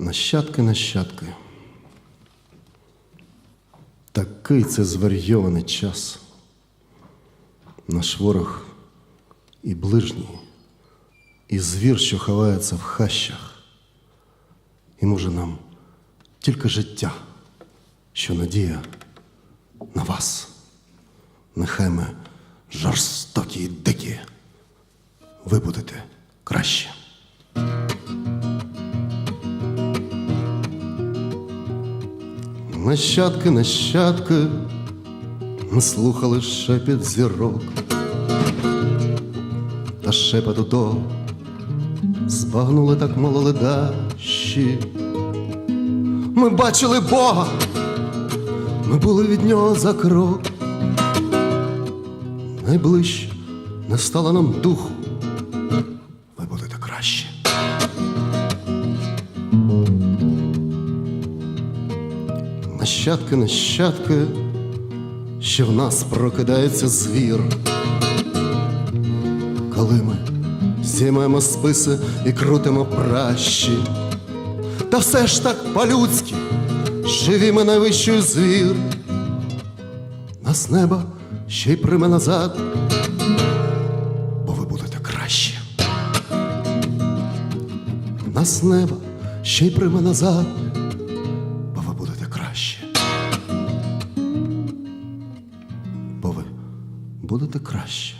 Нащадки, нащадки. Такий це зварйований час. Наш ворог і ближній, і звір, що ховається в хащах. І може нам тільки життя, що надія на вас. Нехай ми жорстокі й дикі. Ви будете краще. Нащадки, нащадки, ми слухали шепіт зірок, та шепоту то збагнули так мало. Ми бачили Бога, ми були від нього за крок. Найближче не стало нам духу, ви будете краще. Нащадки, нащадки, що в нас прокидається звір. Коли ми зіймемо списи і крутимо пращі, та все ж так по-людськи, живі ми найвищий звір. Нас неба ще й приме назад, бо ви будете краще. Нас неба ще й приме назад, будете краще.